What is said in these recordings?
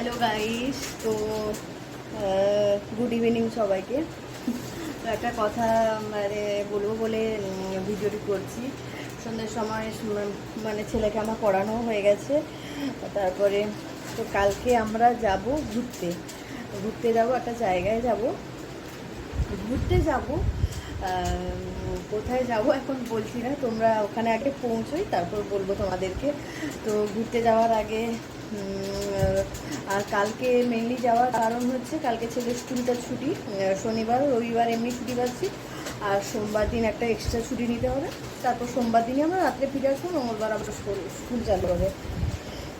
Hello guys তো good evening সবাইকে। তো একটা কথা মানে বলব বলে ভিডিওটি করছি। সন্ধ্যের সময় মানে ছেলেকে আমার পড়ানো হয়ে গেছে। তারপরে তো কালকে আমরা যাব ঘুরতে। ঘুরতে যাব, একটা জায়গায় যাব। ঘুরতে যাব কোথায় যাব এখন বলছি না। তোমরা ওখানে আগে পৌঁছোই, তারপর বলব তোমাদেরকে। তো ঘুরতে যাওয়ার আগে আর কালকে মেনলি যাওয়ার কারণ হচ্ছে কালকে ছেলের স্কুলটা ছুটি শনিবার রবিবার এমনি ছুটি পাচ্ছি আর সোমবার দিন একটা এক্সট্রা ছুটি নিতে হবে। তারপর সোমবার দিনই আমরা রাত্রে ফিরে আসব মঙ্গলবার আবার স্কুল স্কুল চালু হবে।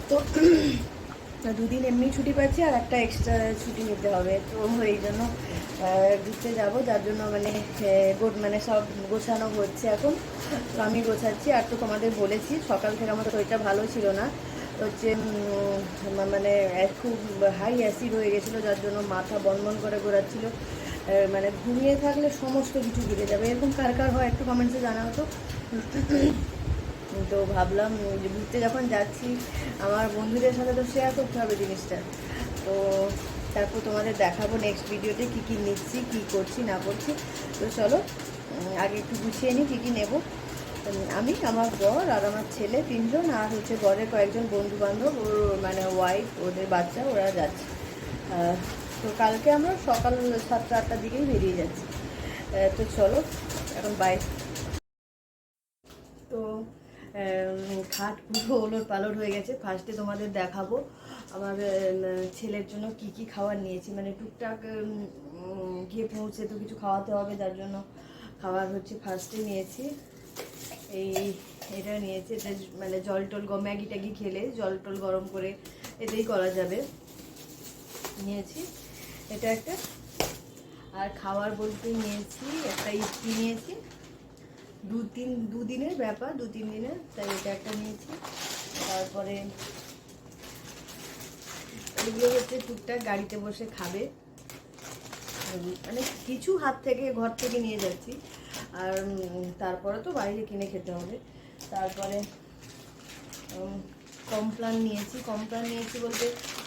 তো দুদিন এমনি ছুটি পাচ্ছি আর একটা এক্সট্রা ছুটি নিতে হবে। তো এই জন্য ঘুরতে যাব যার জন্য মানে আহ, গো- মানে সব গোছানো হচ্ছে এখন। তো আমি গোছাচ্ছি আর তো তোমাদের বলেছি সকাল থেকে আমার শরীরটা ভালো ছিল না। হচ্ছে মানে খুব হাই অ্যাসিড হয়ে গেছিল, যার জন্য মাথা বনবন করে ঘোরাচ্ছিল। মানে ঘুমিয়ে থাকলে সমস্ত কিছু ঘিরে যাবে। এরকম কার কার হয় একটু কমেন্টসে জানাও তো। তো ভাবলাম যে ঘুরতে যখন যাচ্ছি, আমার বন্ধুদের সাথে তো শেয়ার করতে হবে জিনিসটা। তো তারপর তোমাদের দেখাবো নেক্সট ভিডিওতে কী কী নিচ্ছি, কী করছি, না করছি। তো চলো আগে একটু গুছিয়ে নিই, কী কী নেব। আমি, আমার বর আর আমার ছেলে তিনজন আর হচ্ছে বরের কয়েকজন বন্ধু বান্ধব ওর মানে ওয়াইফ ওদের বাচ্চা, ওরা যাচ্ছে। তো কালকে আমরা সকাল সাতটা আটটার দিকেই বেরিয়ে যাচ্ছি। তো চলো, এখন বাইক তো খাট পুরো ওলট পালট হয়ে গেছে। ফার্স্টে তোমাদের দেখাবো আমার ছেলের জন্য কি কি খাবার নিয়েছি। মানে টুকটাক গিয়ে পৌঁছে তো কিছু খাওয়াতে হবে, যার জন্য খাবার হচ্ছে ফার্স্টে নিয়েছি। এই এটা নিয়েছি, এটা মানে জল টল ম্যাগি ট্যাগি খেলে জল টল গরম করে এতেই করা যাবে। নিয়েছি। এটা একটা। আর খাওয়ার বলতে নিয়েছি, একটা ইপি নিয়েছি। দু তিন দুদিনের ব্যাপার, দু তিন দিনের, তাই এটা একটা নিয়েছি। তারপরে এগুলো হচ্ছে টুকটাক গাড়িতে বসে খাবে। মানে কিছু হাত থেকে, ঘর থেকে নিয়ে যাচ্ছি। আর তারপরে তো বাইরে কিনে খেতে হবে। তারপরে কমপ্লান নিয়েছি। কমপ্লান নিয়েছি বলতে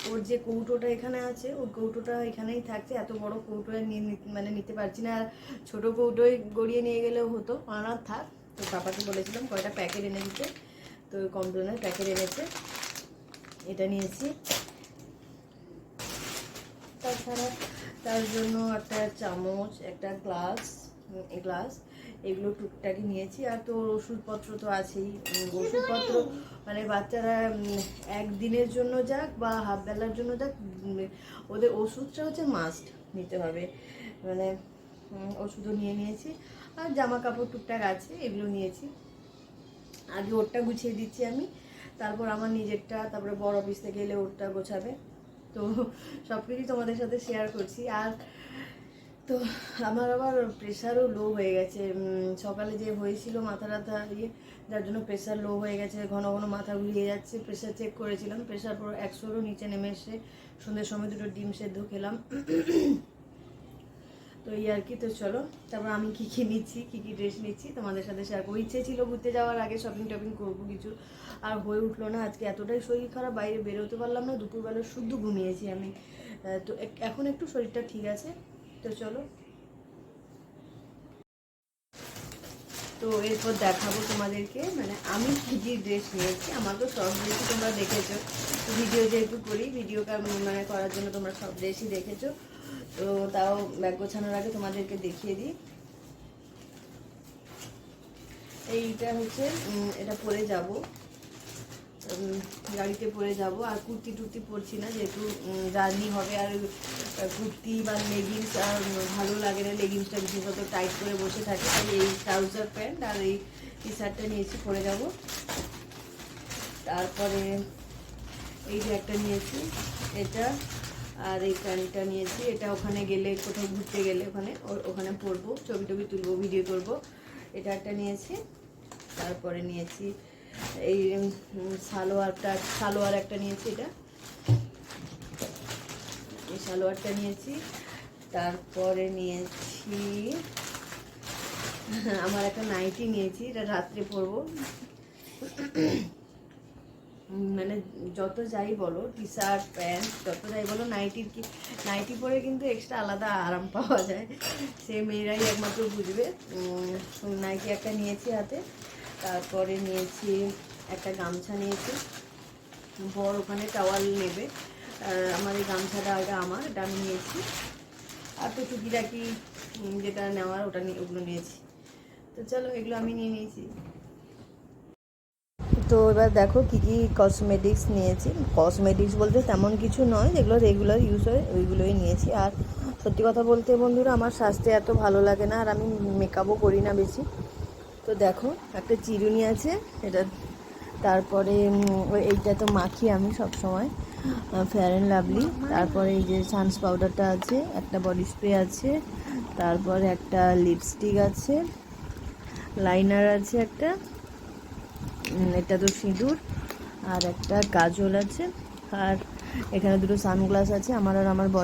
ওর যে কৌটোটা এখানে আছে, ওর কৌটোটা এখানেই থাকছে। এত বড় কৌটোয় নিয়ে মানে নিতে পারছি না। আর ছোটো কৌটোয় গড়িয়ে নিয়ে গেলেও হতো। আনার থাক, তো পাপাকে বলেছিলাম কয়টা প্যাকেট এনে দিতে। তো কমপ্লানের প্যাকেট এনেছে। এটা নিয়েছি। তাছাড়া তার জন্য একটা চামচ, একটা গ্লাস গ্লাস এগুলো টুকটাকি নিয়েছি। আর তো ওর ওষুধপত্র তো আছেই। ওষুধপত্র মানে বাচ্চারা একদিনের জন্য যাক বা হাফ বেলার জন্য যাক ওদের ওষুধটা হচ্ছে মাস্ট নিতে হবে। মানে ওষুধও নিয়ে নিয়েছি। আর জামা কাপড় টুকটাক আছে, এগুলো নিয়েছি। আগে ওরটা গুছিয়ে দিচ্ছি আমি। তারপর আমার নিজেরটা, তারপরে বড় অফিস থেকে এলে ওরটা গোছাবে। তো সব কিছুই তোমাদের সাথে শেয়ার করছি। আর তো আমার আবার প্রেশারও লো হয়ে গেছে। সকালে যে হয়েছিল মাথা ব্যথা ইয়ে যার জন্য প্রেশার লো হয়ে গেছে, ঘন ঘন মাথা ঘুরিয়ে যাচ্ছে প্রেশার চেক করেছিলাম প্রেশার পুরো একশোরও নিচে নেমে এসে সন্ধ্যের সময় দুটো ডিম সেদ্ধ খেলাম। তো এই আর কি, তো চলো, তারপর আমি কী কী নিচ্ছি, কী কী ড্রেস নিচ্ছি, তোমাদের সাথে শেয়ার করব। ইচ্ছে ছিল ঘুরতে যাওয়ার আগে শপিং টপিং করব কিছু, আর হয়ে উঠল না, আজকে এতটাই শরীর খারাপ, বাইরে বেরোতে পারলাম না, দুপুরবেলা শুদ্ধ ঘুমিয়েছি আমি। তো এখন একটু শরীরটা ঠিক আছে। তো চলো। তো এরপর দেখাবো তোমাদেরকে মানে আমি কি কি ড্রেস নিয়েছি আমার তো সব ড্রেসই তোমরা দেখেছ। ভিডিও যেহেতু করি ভিডিও মানে করার জন্য তোমরা সব ড্রেসই দেখেছ। তো তাও ব্যাগ গোছানোর আগে তোমাদেরকে দেখিয়ে দিই। এইটা হচ্ছে এটা পরে যাব। গাড়িতে পরে যাব। আর কুর্তি টুর্তি পরছি না, যেহেতু জার্নি হবে আর কুর্তি বা লেগিংস আর ভালো লাগে না লেগিংসটা বিশেষত টাইট করে বসে থাকে। তাই এই ট্রাউজার প্যান্ট আর এই টি শার্টটা নিয়েছি, পরে যাব। তারপরে এই যে একটা নিয়েছি, এটা আর এই প্যান্টটা নিয়েছি। এটা ওখানে গেলে, কোথাও ঘুরতে গেলে ওখানে ওখানে পরবো, ছবি টবি তুলবো ভিডিও করব। এটা একটা নিয়েছি, তারপরে নিয়েছি এই সালোয়ারটা, সালোয়ার একটা নিয়েছি এটা। এই সালোয়ারটা নিয়েছি। তারপরে নিয়েছি, আমার একটা নাইটি নিয়েছি, এটা রাত্রে পরবো। মানে যত যাই বলো টি শার্ট প্যান্ট যত যাই বলো, নাইটির কি, নাইটি পরে কিন্তু এক্সট্রা আলাদা আরাম পাওয়া যায়। সে মেয়েরাই একমাত্র বুঝবে। নাইটি একটা নিয়েছি হাতে। তারপরে নিয়েছি, একটা গামছা নিয়েছি। বর ওখানে টাওয়াল নেবে। আমার এই গামছাটা আগে আমার এটা আমি নিয়েছি। আর তো টুকিটাকি যেটা নেওয়ার ওটা নিয়ে, ওগুলো নিয়েছি। তো চলো, এগুলো আমি নিয়ে নিয়েছি। তো এবার দেখো কী কী কসমেটিক্স নিয়েছি। কসমেটিক্স বলতে তেমন কিছু নয়, যেগুলো রেগুলার ইউজ হয়, ওইগুলোই নিয়েছি। আর সত্যি কথা বলতে বন্ধুরা, আমার স্বাস্থ্য এত ভালো লাগে না, আর আমি মেকআপও করি না বেশি। তো দেখো, একটা চিরুনি আছে, এটা তারপরে এইটা তো মাখি আমি সব সময় ফেয়ার অ্যান্ড লাভলি তারপরে এই যে সানস পাউডারটা আছে, একটা বডি স্প্রে আছে, তারপরে একটা লিপস্টিক আছে লাইনার আছে একটা এটা তো সিঁদুর, আর একটা কাজল আছে, আর এখানে দুটো সানগ্লাস আছে, আমার আর আমার বরের